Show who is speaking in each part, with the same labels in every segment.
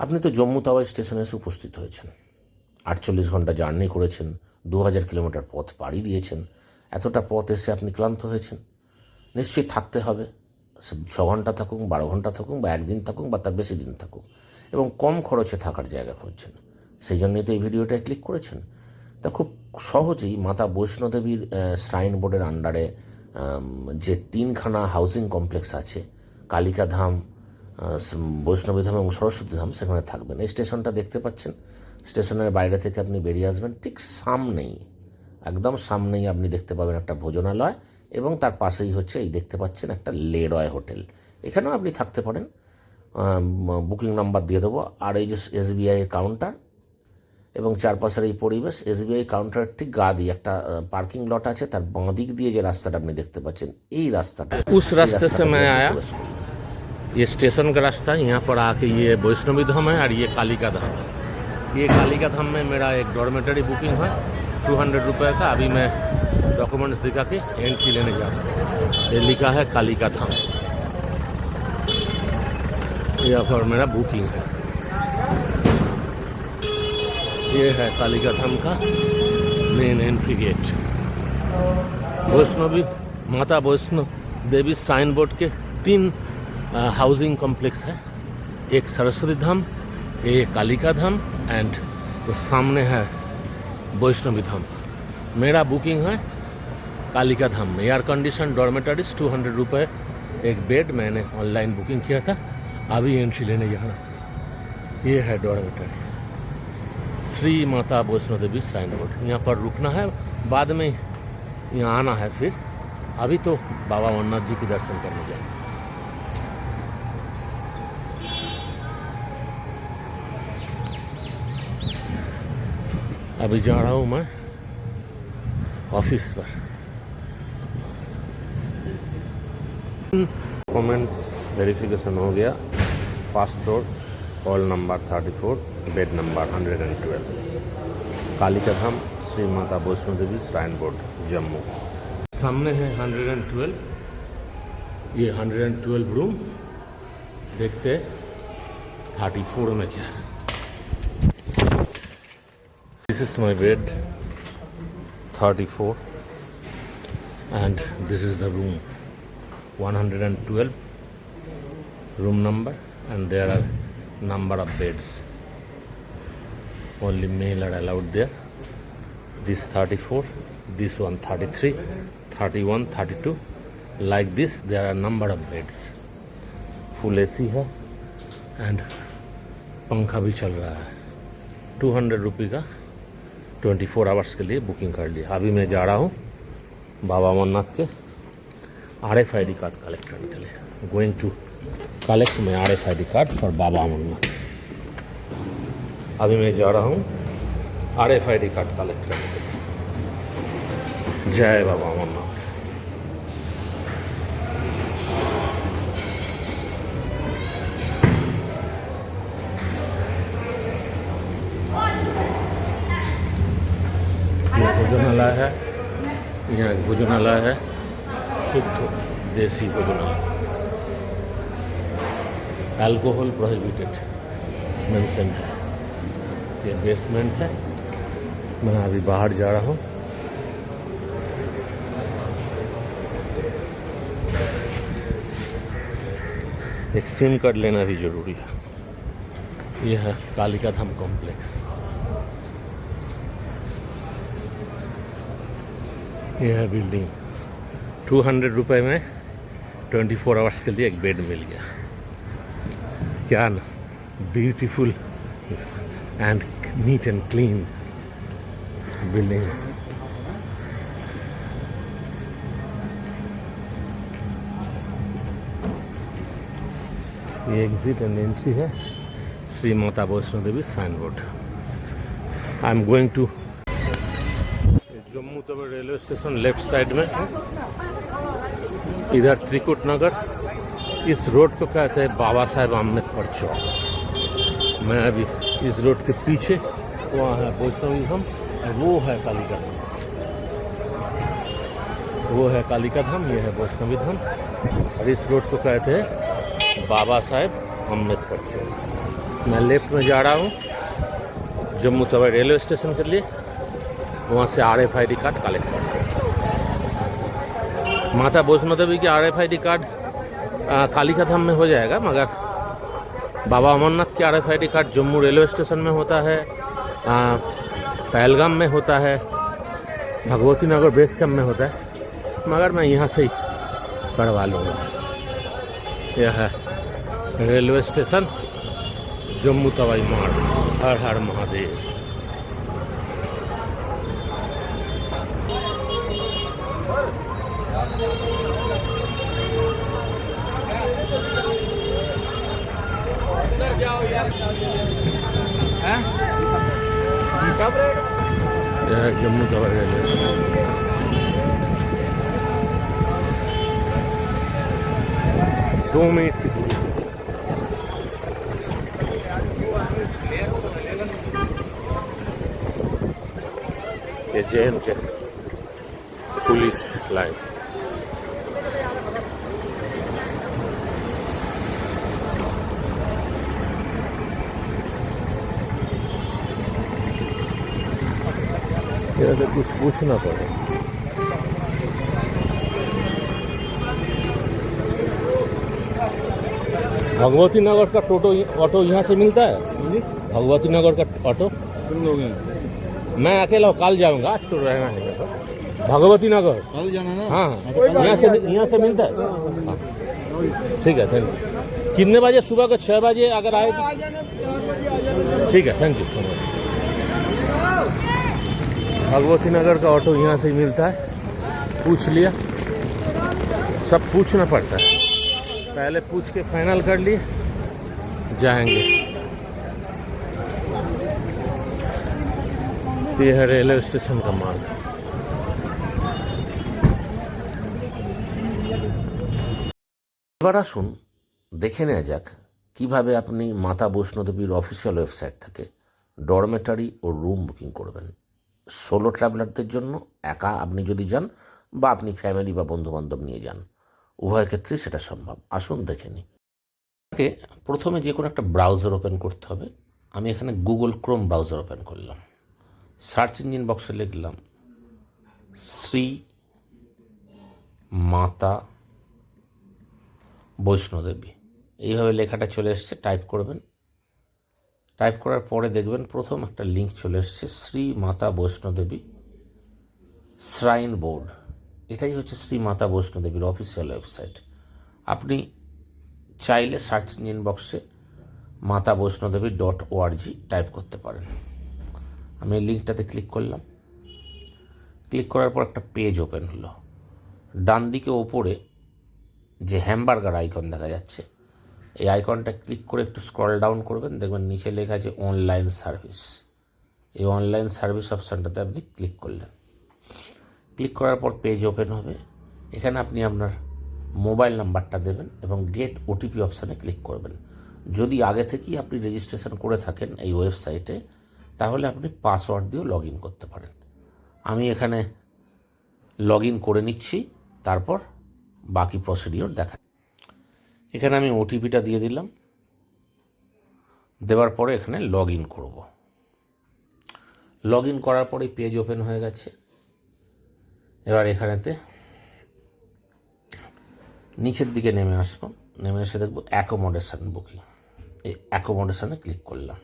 Speaker 1: আপনি তো জম্মু তাওয়াই স্টেশনে এসে উপস্থিত হয়েছেন। আটচল্লিশ ঘণ্টা জার্নি করেছেন দু হাজার কিলোমিটার পথ পাড়ি দিয়েছেন এতটা পথ এসে আপনি ক্লান্ত হয়েছেন? নিশ্চয়ই থাকতে হবে। ছ ঘণ্টা থাকুক বারো ঘণ্টা থাকুক বা একদিন থাকুক বা তার বেশি দিন থাকুক। এবং কম খরচে থাকার জায়গা খুঁজছেন। সেই জন্যই তো এই ভিডিওটায় ক্লিক করেছেন। তা খুব সহজেই মাতা বৈষ্ণোদেবীর শ্রাইন বোর্ডের আন্ডারে যে তিনখানা হাউজিং কমপ্লেক্স আছে কালিকা ধাম আহ, বৈষ্ণবী ধাম এবং সরস্বতী ধাম সেখানে থাকবেন। এই স্টেশনটা দেখতে পাচ্ছেন? স্টেশনের বাইরে থেকে আপনি বেরিয়ে আসবেন ঠিক সামনেই একদম সামনেই আপনি দেখতে পাবেন একটা ভোজনালয় এবং তার পাশেই হচ্ছে এই দেখতে পাচ্ছেন একটা লেরয় হোটেল। এখানেও আপনি থাকতে পারেন। বুকিং নাম্বার দিয়ে দেবো। আর এই যে এসবিআইয়ের কাউন্টার এবং চারপাশের এই পরিবেশ এসবিআই কাউন্টারের ঠিক গা দিয়ে একটা পার্কিং লট আছে তার বাঁ দিক দিয়ে যে রাস্তাটা আপনি দেখতে পাচ্ছেন এই রাস্তাটা
Speaker 2: উস
Speaker 1: রাস্তা আয়া।
Speaker 2: ये स्टेशन का रास्ता यहाँ पर आके ये वैष्णवी धाम है और ये कालिका धाम है ये कालिका धाम में मेरा एक डॉर्मेटरी बुकिंग है टू हंड्रेड रुपये का अभी मैं डॉक्यूमेंट्स दिखा के एंट्री लेने जा रहा हूँ ये लिखा है कालिका धाम यहाँ पर मेरा बुकिंग है ये है कालिका धाम का मेन एंट्री गेट वैष्णवी माता वैष्णव देवी श्राइन बोर्ड के तीन अ, हाउसिंग कॉम्प्लेक्स है एक सरस्वती धाम एक कालिका धाम एंड तो सामने है वैष्णवी धाम मेरा बुकिंग है कालिका धाम में air condition dormitories two hundred रुपये एक बेड मैंने ऑनलाइन बुकिंग किया था अभी एंट्री लेने जा रहा हूँ। ये है dormitory Shri Mata Vaishno Devi shrine board यहाँ पर रुकना है बाद में यहाँ आना है फिर अभी तो बाबा अमरनाथ जी के दर्शन करने जाएंगे अभी जा रहा हूँ मैं ऑफ़िस पर। कमेंट्स वेरिफिकेशन हो गया। Fast road hall number 34 bed number 112 Kali का धाम श्री माता वैष्णो देवी श्राइन बोर्ड जम्मू। सामने है 112 ये 112 रूम देखते 34 में क्या है। is my bed thirty four and this is the room 112 room number and there are number of beds only male are allowed there this 34 this one 33 31 32 like this there are number of beds full ac है and पंखा भी चल रहा है two hundred rupee का twenty four hours के लिए booking कर लिया अभी मैं जा रहा हूँ बाबा अमरनाथ के R F I D card collect करने के लिए going to collect my R F I D card for Baba Amarnath अभी मैं जा रहा हूँ R F I D card collect करने के लिए जय बाबा अमरनाथ ये भोजनालय है। यहाँ एक भोजनालय है। शुद्ध देसी भोजनालय। अल्कोहल प्रोहिबिटेड मेंशन है। ये बेसमेंट है। मैं अभी बाहर जा रहा हूँ। एक सिम कार्ड लेना भी ज़रूरी है। यह है कालिका धाम कॉम्प्लेक्स यह बिल्डिंग टू हंड्रेड रुपये में ट्वेंटी फोर आवर्स के लिए एक बेड मिल गया। क्या ना? Beautiful and neat and clean building ये एग्जिट एंड एंट्री है। Shri Mata Vaishno Devi sign board I am going to Jammu Tawi railway station left side में इधर त्रिकुट नगर, इस रोड को कहते हैं बाबा साहेब आम्बेडकर चौक। मैं अभी इस रोड के पीछे, वहाँ है वैष्णवी धाम और वो है कालिका धाम वो है कालिका धाम ये है वैष्णवी धाम और इस रोड को कहते हैं बाबा साहेब अंबेडकर चौक। मैं लेफ़्ट में जा रहा हूँ, जम्मू तवी रेलवे स्टेशन के लिए। वहाँ से R F I D card collect कर। माता वैष्णो देवी की R F I D card Kalika Dham में हो जाएगा, मगर बाबा अमरनाथ की R F I D card Jammu railway station में होता है पहलगाम में होता है, भगवती नगर बेस कैम्प में होता है, मगर मैं यहाँ से ही करवा लूँगा। यह है रेलवे स्टेशन जम्मू तवाई मार्ग, हर हर महादेव। जम्मू तवाई रेलवे दो मिनट की दूरी ये जैन के पुलिस लाइन ऐसे कुछ पूछना पड़े भगवती नगर का टोटो ऑटो यहाँ से मिलता है भगवती नगर का ऑटो
Speaker 3: कितने लोग हैं
Speaker 2: मैं अकेला हूँ, कल जाऊंगा आज तो रहना है मेरे को। भगवती नगर
Speaker 3: कल जाना ना
Speaker 2: हाँ हाँ यहाँ से यहाँ से मिलता है हाँ ठीक है थैंक यू कितने बजे सुबह को छः बजे अगर आए तो ठीक है thank you so much Bhagwati Nagar का ऑटो यहाँ से ही मिलता है पूछ लिया सब पूछना पड़ता है पहले पूछ के फाइनल कर लिए जाएंगे ये है रेलवे स्टेशन का मार्ग
Speaker 1: এবার আসুন দেখে নেওয়া যাক কিভাবে আপনি মাতা বৈষ্ণোদেবীর অফিসিয়াল ওয়েবসাইট থেকে ডরমেটারি ও রুম বুকিং করবেন সোলো ট্রাভেলারদের জন্য একা আপনি যদি যান বা আপনি ফ্যামিলি বা বন্ধুবান্ধব নিয়ে যান, উভয় ক্ষেত্রে সেটা সম্ভব। আসুন দেখে নিই। আপনাকে প্রথমে যে কোনো একটা ব্রাউজার ওপেন করতে হবে। আমি এখানে গুগল ক্রোম ব্রাউজার ওপেন করলাম। সার্চ ইঞ্জিন বক্সে লিখলাম, শ্রী মাতা বৈষ্ণোদেবী। এইভাবে লেখাটা চলে এসছে টাইপ করবেন। টাইপ করার পরে দেখবেন প্রথম একটা লিঙ্ক চলে এসছে, শ্রী মাতা বৈষ্ণোদেবী শ্রাইন বোর্ড। এটাই হচ্ছে শ্রী মাতা বৈষ্ণোদেবীর অফিসিয়াল ওয়েবসাইট আপনি চাইলে সার্চ ইঞ্জিন বক্সে মাতা বৈষ্ণোদেবী ডট ওআরজি টাইপ করতে পারেন। আমি এই লিঙ্কটাতে ক্লিক করলাম। ক্লিক করার পর একটা পেজ ওপেন হলো। ডান দিকে ওপরে যে হ্যামবার্গার আইকন দেখা যাচ্ছে এই আইকনটা ক্লিক করে একটু স্ক্রল ডাউন করবেন, দেখবেন নিচে লেখা আছে অনলাইন সার্ভিস। এই অনলাইন সার্ভিস অপশানটাতে আপনি ক্লিক করলেন। ক্লিক করার পর পেজ ওপেন হবে। এখানে আপনি আপনার মোবাইল নাম্বারটা দেবেন এবং গেট ওটিপি অপশানে ক্লিক করবেন। যদি আগে থেকেই আপনি রেজিস্ট্রেশন করে থাকেন এই ওয়েবসাইটে, তাহলে আপনি পাসওয়ার্ড দিয়েও লগ ইন করতে পারেন। আমি এখানে লগ ইন করে নিচ্ছি, তারপর বাকি প্রসিডিওর দেখা এখানে আমি ওটিপিটা দিয়ে দিলাম। দেওয়ার পরে এখানে লগ ইন করব। লগ ইন করার পরে পেজ ওপেন হয়ে গেছে। এবার এখানেতে নিচের দিকে নেমে আসব। নেমে এসে দেখব অ্যাকোমোডেশন বুকিং এই অ্যাকোমোডেশনে ক্লিক করলাম।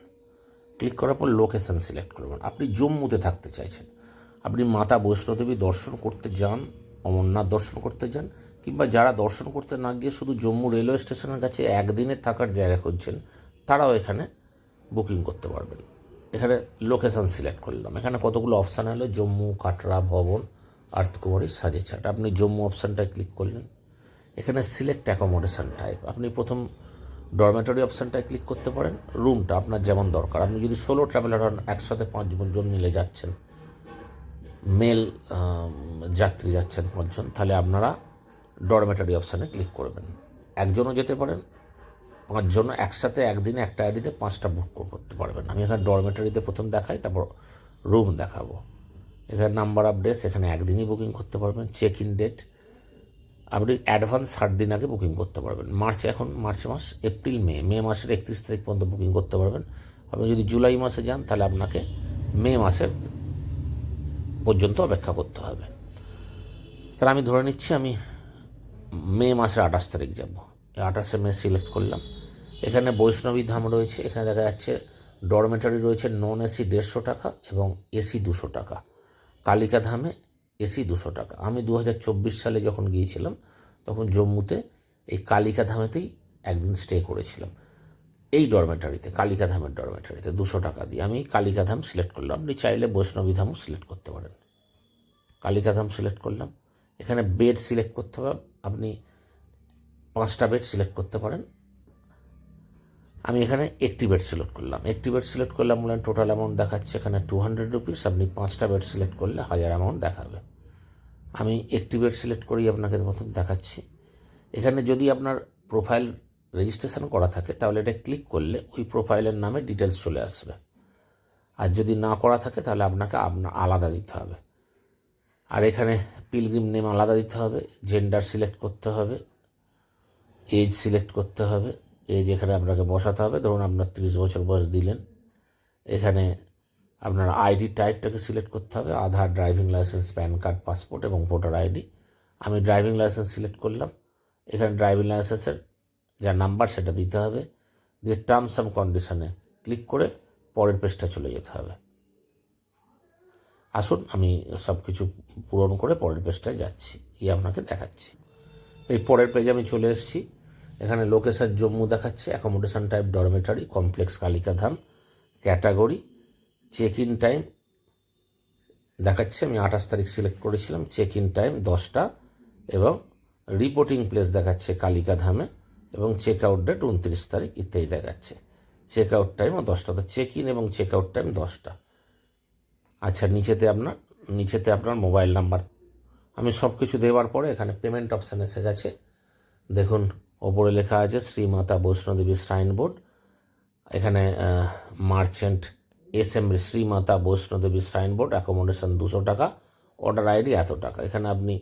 Speaker 1: ক্লিক করার পর লোকেশন সিলেক্ট করবেন আপনি জম্মুতে থাকতে চাইছেন। আপনি মাতা বৈষ্ণোদেবী দর্শন করতে যান, অমরনাথ দর্শন করতে যান কিংবা যারা দর্শন করতে না গিয়ে শুধু জম্মু রেলওয়ে স্টেশনের কাছে একদিনের থাকার জায়গা খুঁজছেন, তারাও এখানে বুকিং করতে পারবেন। এখানে লোকেশন সিলেক্ট করলাম এখানে কতগুলো অপশান হলো জম্মু, কাটরা, ভবন, আর্থকুমারী সাজেছাট আপনি জম্মু অপশানটায় ক্লিক করলেন। এখানে সিলেক্ট অ্যাকোমোডেশন টাইপ আপনি প্রথম ডরমেটরি অপশানটায় ক্লিক করতে পারেন। রুমটা আপনার যেমন দরকার। আপনি যদি ষোলো ট্রাভেলার হন, একসাথে পাঁচজন মিলে যাচ্ছেন। মেল যাত্রী যাচ্ছেন পাঁচজন, তাহলে আপনারা ডরমেটারি অপশানে ক্লিক করবেন। একজনও যেতে পারেন পাঁচজন একসাথে একদিনে একটা আইডিতে পাঁচটা বুক করতে পারবেন। আমি এখানে ডরমেটারিতে প্রথম দেখাই, তারপর রুম দেখাবো। এখানে নাম্বার অফ ডেস এখানে একদিনই বুকিং করতে পারবেন চেক ইন ডেট। আপনি অ্যাডভান্স ষাট দিন আগে বুকিং করতে পারবেন। মার্চ এখন, মার্চ মাস, এপ্রিল, মে। মে মাসের একত্রিশ তারিখ পর্যন্ত বুকিং করতে পারবেন। আপনি যদি জুলাই মাসে যান, তাহলে আপনাকে মে মাসের পর্যন্ত অপেক্ষা করতে হবে। তাহলে আমি ধরে নিচ্ছি, আমি মে মাসের আঠাশ তারিখ যাব। আঠাশে মে সিলেক্ট করলাম। এখানে বৈষ্ণবী ধাম রয়েছে। এখানে দেখা যাচ্ছে ডরমেটারি রয়েছে নন এসি দেড়শো টাকা এবং এসি দুশো টাকা। কালিকা ধামে এসি দুশো টাকা। আমি দু হাজার চব্বিশ সালে যখন গিয়েছিলাম, তখন জম্মুতে এই কালিকা ধামেতেই একদিন স্টে করেছিলাম। এই ডরমেটারিতে, কালিকা ধামের ডরমেটারিতে দুশো টাকা দিয়ে। আমি কালিকা ধাম সিলেক্ট করলাম। আপনি চাইলে বৈষ্ণবী ধামও সিলেক্ট করতে পারেন। কালিকা ধাম সিলেক্ট করলাম। এখানে বেড সিলেক্ট করতে হবে। আপনি পাঁচটা বেড সিলেক্ট করতে পারেন। আমি এখানে একটি বেড সিলেক্ট করলাম। একটি বেড সিলেক্ট করলাম বললেন টোটাল অ্যামাউন্ট দেখাচ্ছে এখানে টু হান্ড্রেড রুপিস আপনি পাঁচটা বেড সিলেক্ট করলে হাজার অ্যামাউন্ট দেখাবে। আমি একটি বেড সিলেক্ট করেই আপনাকে প্রথম দেখাচ্ছি। এখানে যদি আপনার প্রোফাইল রেজিস্ট্রেশন করা থাকে, তাহলে এটা ক্লিক করলে ওই প্রোফাইলের নামে ডিটেলস চলে আসবে। আর যদি না করা থাকে, তাহলে আপনাকে আপনার আলাদা দিতে হবে। আর এখানে পিলগ্রিম নেম আলাদা দিতে হবে জেন্ডার সিলেক্ট করতে হবে এজ সিলেক্ট করতে হবে এজ এখানে আপনাকে বসাতে হবে। ধরুন আপনার তিরিশ বছর বয়স দিলেন, এখানে আপনার আইডি টাইপটাকে সিলেক্ট করতে হবে, Aadhaar driving licence PAN card passport এবং ভোটার আইডি আমি ড্রাইভিং লাইসেন্স সিলেক্ট করলাম, এখানে ড্রাইভিং লাইসেন্সের যা নাম্বার সেটা দিতে হবে, দিয়ে টার্মস অ্যান্ড কন্ডিশনে ক্লিক করে পরের পেজটা চলে যেতে হবে। আসুন, আমি সব কিছু পূরণ করে পরের পেজটায় যাচ্ছি, গিয়ে আপনাকে দেখাচ্ছি। এই পরের পেজে আমি চলে এসেছি। এখানে লোকেশন জম্মু দেখাচ্ছে accommodation type dormitory complex Kalikadham category check in time দেখাচ্ছে, আমি আঠাশ তারিখ সিলেক্ট করেছিলাম চেক ইন টাইম দশটা, এবং রিপোর্টিং প্লেস দেখাচ্ছে কালিকাধামে, এবং চেক আউট ডেট উনত্রিশ তারিখ ইত্যাদি দেখাচ্ছে। চেক আউট টাইমও দশটা, তো চেক ইন এবং চেক আউট টাইম দশটা। আচ্ছা নিচেতে আপনার নিচেতে আপনার মোবাইল নাম্বার আমি সব কিছু দেওয়ার পরে এখানে পেমেন্ট অপশান এসে গেছে। দেখুন, ওপরে লেখা আছে শ্রীমাতা বৈষ্ণোদেবী শ্রাইন বোর্ড এখানে merchant S M Shri Mata Vaishno Devi shrine board accommodation দুশো টাকা অর্ডার আইডি এত টাকা। এখানে আপনি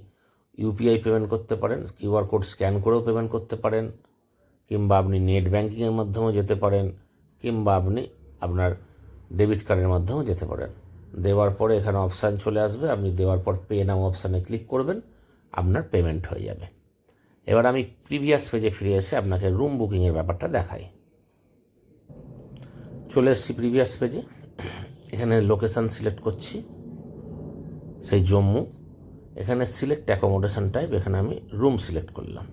Speaker 1: ইউপিআই পেমেন্ট করতে পারেন কিউআর কোড স্ক্যান করেও পেমেন্ট করতে পারেন, কিংবা আপনি নেট ব্যাঙ্কিংয়ের মাধ্যমেও যেতে পারেন, কিংবা আপনি আপনার ডেবিট কার্ডের মাধ্যমেও যেতে পারেন। দেওয়ার পরে এখানে অপশান চলে আসবে। আপনি দেওয়ার পর পে নাও অপশানে ক্লিক করবেন, আপনার পেমেন্ট হয়ে যাবে। এবার আমি প্রিভিয়াস পেজে ফিরে এসে আপনাকে রুম বুকিংয়ের ব্যাপারটা দেখাই। চলে এসেছি প্রিভিয়াস পেজে এখানে লোকেশান সিলেক্ট করছি, সেই জম্মু। এখানে সিলেক্ট অ্যাকোমোডেশন টাইপ এখানে আমি রুম সিলেক্ট করলাম।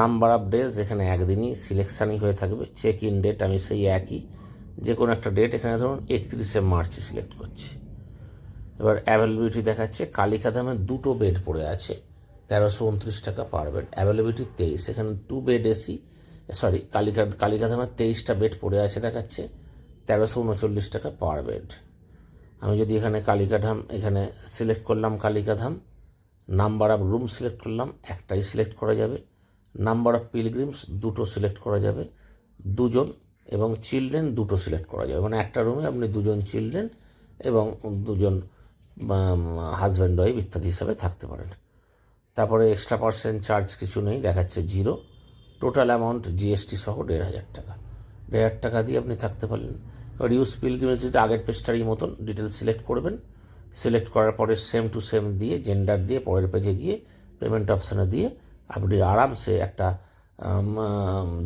Speaker 1: নাম্বার অফ ডেজ এখানে একদিনই সিলেকশানই হয়ে থাকবে। চেক ইন ডেট আমি সেই একই। যে কোনো একটা ডেট এখানে ধরুন একত্রিশে মার্চ সিলেক্ট করছি। এবার অ্যাভেলেবিলিটি দেখাচ্ছে কালিকাধামে দুটো বেড পড়ে আছে, তেরোশো উনত্রিশ টাকা পার বেড অ্যাভেলেবিলিটি তেইশ, এখানে two bed AC sorry Kalika কালিকাধামের তেইশটা বেড পড়ে আছে দেখাচ্ছে, তেরোশো উনচল্লিশ টাকা পার বেড আমি যদি এখানে কালিকাধাম এখানে সিলেক্ট করলাম Kalikadham number of room select করলাম, একটাই সিলেক্ট করা যাবে নাম্বার অফ পিলগ্রিমস দুটো সিলেক্ট করা যাবে, দুজন এবং চিলড্রেন দুটো সিলেক্ট করা যাবে মানে একটা রুমে আপনি দুজন চিলড্রেন এবং দুজন হাজব্যান্ড ওয়াইফ ইত্যাদি হিসাবে থাকতে পারেন। তারপরে এক্সট্রা পার্সেন্ট চার্জ কিছু নেই, দেখাচ্ছে জিরো। টোটাল অ্যামাউন্ট জিএসটি সহ দেড় হাজার টাকা। দেড় হাজার টাকা দিয়ে আপনি থাকতে পারলেন। এবার ইউজ পিলগ্রিমেজ আগের পেজটারই মতন ডিটেলস সিলেক্ট করবেন, সিলেক্ট করার পরে সেম টু সেম দিয়ে, জেন্ডার দিয়ে, পরের পেজে গিয়ে, পেমেন্ট অপশানে দিয়ে, আপনি আরামসে একটা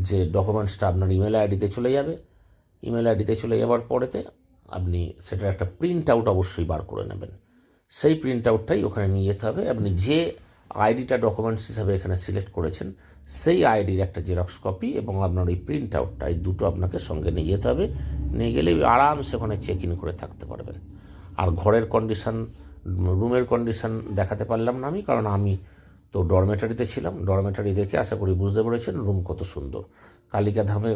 Speaker 1: যে ডকুমেন্টসটা আপনার ইমেল আইডিতে চলে যাবে। ইমেল আইডিতে চলে যাওয়ার পরেতে আপনি সেটার একটা প্রিন্ট আউট অবশ্যই বার করে নেবেন। সেই প্রিন্ট আউটটাই ওখানে নিয়ে যেতে হবে। আপনি যে আইডিটা ডকুমেন্টস হিসাবে এখানে সিলেক্ট করেছেন, সেই আইডির একটা জেরক্স কপি এবং আপনার ওই প্রিন্ট আউটটা এই দুটো আপনাকে সঙ্গে নিয়ে যেতে হবে। নিয়ে গেলে আরামসে ওখানে চেক ইন করে থাকতে পারবেন। আর ঘরের কন্ডিশন রুমের কন্ডিশন দেখাতে পারলাম না আমি, কারণ আমি তো ডরমেটারিতে ছিলাম। ডরমেটারি দেখে আশা করি বুঝতে পেরেছেন রুম কত সুন্দর। কালিকা ধামে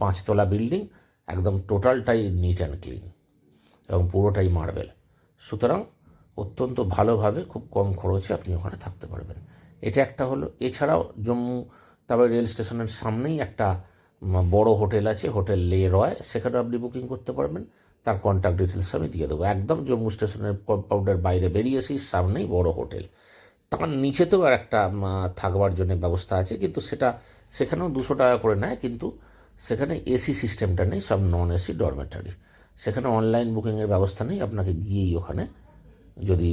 Speaker 1: পাঁচতলা বিল্ডিং একদম টোটালটাই নিট অ্যান্ড ক্লিন এবং পুরোটাই মার্বেল সুতরাং অত্যন্ত ভালোভাবে খুব কম খরচে আপনি ওখানে থাকতে পারবেন। এটা একটা হলো, এছাড়াও জম্মু তারপরে রেল স্টেশনের সামনেই একটা বড় হোটেল আছে, হোটেল লে রয়। সেখানেও আপনি বুকিং করতে পারবেন। তার কন্ট্যাক্ট ডিটেলস আমি দিয়ে দেবো। একদম জম্মু স্টেশনের কম্পাউন্ডের বাইরে বেরিয়েছি সামনেই বড় হোটেল। তার নিচেতেও আর একটা থাকবার জন্য ব্যবস্থা আছে, কিন্তু সেটা সেখানেও দুশো টাকা করে নেয়, কিন্তু সেখানে এসি সিস্টেমটা নেই, সব নন এসি ডরমেটারি। সেখানে অনলাইন বুকিংয়ের ব্যবস্থা নেই, আপনাকে গিয়েই ওখানে যদি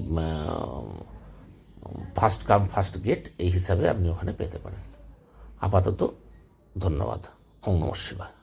Speaker 1: ফার্স্ট কাম, ফার্স্ট গেট, এই হিসাবে আপনি ওখানে পেতে পারেন। আপাতত ধন্যবাদ। ওম শিবায়।